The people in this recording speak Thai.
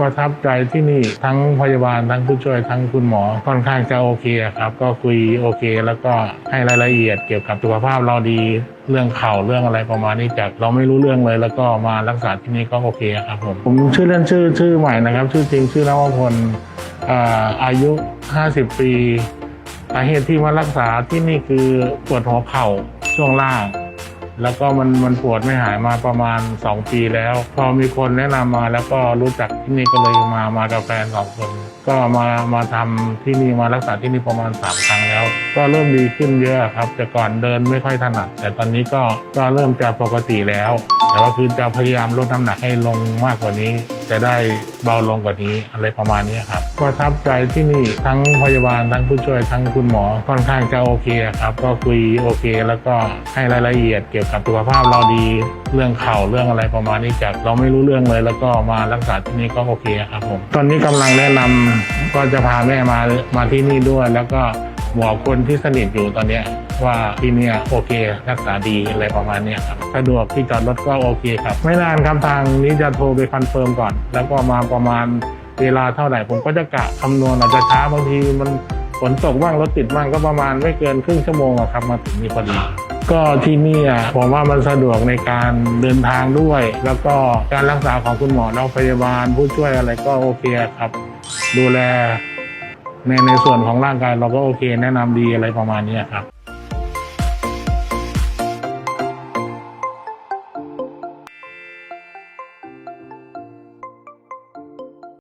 ประทับใจที่นี่ทั้งพยาบาลทั้งผู้ช่วยทั้งคุณหมอค่อนข้างจะโอเคครับก็คุยโอเค แล้วก็ให้รายละเอียดเกี่ยวกับสุขภาพเราดีเรื่องเข่าเรื่องอะไรประมาณนี้จากเราไม่รู้เรื่องเลย แล้วก็มารักษาที่นี่ก็โอเคครับผมผมชื่อเล่นชื่อชื่อใหม่นะครับ ชื่อจริงชื่อนวพลอายุ 50 ปีสาเหตุที่มารักษาที่นี่คือปวดหัวเข่าช่วงล่าง แล้วก็มันมันปวดไม่หายมาประมาณ 2 ปีแล้ว พอมีคนแนะนำมาแล้วก็รู้จักที่นี่ก็เลยมามากับแฟนสองคน ก็มามาทำที่นี่มารักษาที่นี่ประมาณ 3 ครั้งแล้ว ก็เริ่มดีขึ้นเยอะครับ แต่ก่อนเดินไม่ค่อยถนัด แต่ตอนนี้ก็ก็เริ่มจะปกติแล้ว แต่ว่าคือจะพยายามลดน้ำหนักให้ลงมากกว่านี้ จะได้เบาลงกว่านี้อะไรประมาณนี้ครับประทับใจที่นี่ทั้งพยาบาลทั้งผู้ช่วยทั้งคุณหมอค่อนข้างจะโอเคครับก็คุยโอเค แล้วก็ให้รายละเอียดเกี่ยวกับสุขภาพเราดีเรื่องเข่าเรื่องอะไรประมาณนี้จากเราไม่รู้เรื่องเลย แล้วก็มารักษาที่นี่ก็โอเคครับผมตอนนี้กำลังแนะนำก็จะพาแม่มามาที่นี่ด้วย แล้วก็บอคนที่สนิทอยู่ตอนเนี้ย ว่าที่เนี่ยโอเค รักษาดีอะไรประมาณเนี้ยครับสะดวกที่จอดรถก็โอเคครับ ไม่นานครับทางนี้จะโทรไปคอนเฟิร์มก่อน แล้วก็มาประมาณเวลาเท่าไหร่ผมก็จะกะคำนวณอาจจะช้าบางทีมันฝนตกบ้างรถติดบ้างก็ประมาณไม่เกินครึ่งชั่วโมงครับมาถึงนี่พอดีก็ที่นี่ผมว่ามันสะดวกในการเดินทางด้วย แล้วก็การรักษาของคุณหมอและพยาบาล ผู้ช่วยอะไรก็โอเคครับ ดูแลในในส่วนของร่างกายเราก็โอเค แนะนำดีอะไรประมาณนี้ครับ